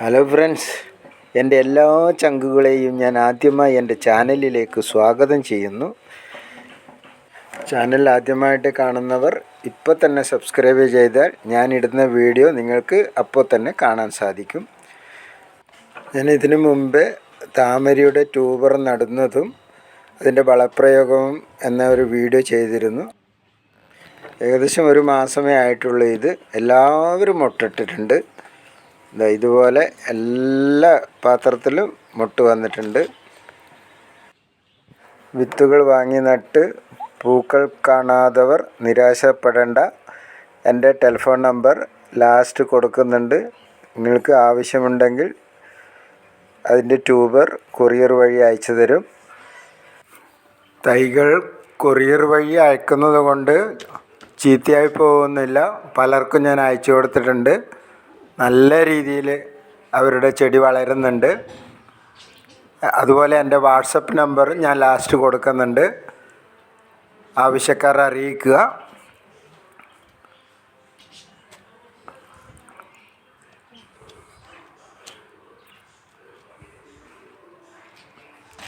Hello friends എന്റെ എല്ലാ ചങ്കുകളെയും ഞാൻ ആദ്യമായി എന്റെ ചാനലിലേക്ക് സ്വാഗതം ചെയ്യുന്നു. ചാനൽ ആദ്യമായിട്ട് കാണുന്നവർ ഇപ്പോൾ തന്നെ സബ്സ്ക്രൈബ് ചെയ്താൽ ഞാൻ ഇടുന്ന വീഡിയോ നിങ്ങൾക്ക് അപ്പോൾ തന്നെ കാണാൻ സാധിക്കും. ഞാൻ ഇതിനു മുമ്പേ താമരയുടെ ട്യൂബർ നടുന്നതും അതിന്റെ വളപ്രയോഗവും എന്ന ഒരു വീഡിയോ ചെയ്തിരുന്നു. ഏകദേശം ഒരു മാസമേ ആയിട്ടുള്ളൂ ഇത്. എല്ലാവരും മുട്ടിട്ടിട്ടുണ്ട് ഇതുപോലെ എല്ലാ പാത്രത്തിലും മുട്ട് വന്നിട്ടുണ്ട്. വിത്തുകൾ വാങ്ങി നട്ട് പൂക്കൾ കാണാത്തവർ നിരാശപ്പെടേണ്ട. എന്റെ ടെലിഫോൺ നമ്പർ ലാസ്റ്റ് കൊടുക്കുന്നുണ്ട്. നിങ്ങൾക്ക് ആവശ്യമുണ്ടെങ്കിൽ അതിന്റെ ട്യൂബർ കൊറിയർ വഴി അയച്ചു തരും. തൈകൾ കൊറിയർ വഴി അയക്കുന്നത് കൊണ്ട് ചീത്തയായി പോകുന്നില്ല. പലർക്കും ഞാൻ അയച്ചു കൊടുത്തിട്ടുണ്ട്. നല്ല രീതിയിൽ അവരുടെ ചെടി വളരുന്നുണ്ട്. അതുപോലെ എന്റെ വാട്സപ്പ് നമ്പർ ഞാൻ ലാസ്റ്റ് കൊടുക്കുന്നുണ്ട്. ആവശ്യക്കാർ അറിയിക്കുക.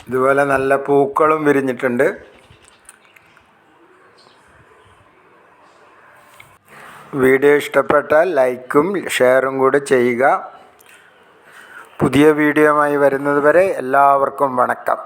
ഇതുപോലെ നല്ല പൂക്കളും വിരിഞ്ഞിട്ടുണ്ട്. വീഡിയോ ഇഷ്ടപ്പെട്ടാൽ ലൈക്കും ഷെയറും കൂടെ ചെയ്യുക. പുതിയ വീഡിയോയുമായി വരുന്നത് വരെ എല്ലാവർക്കും വണക്കം.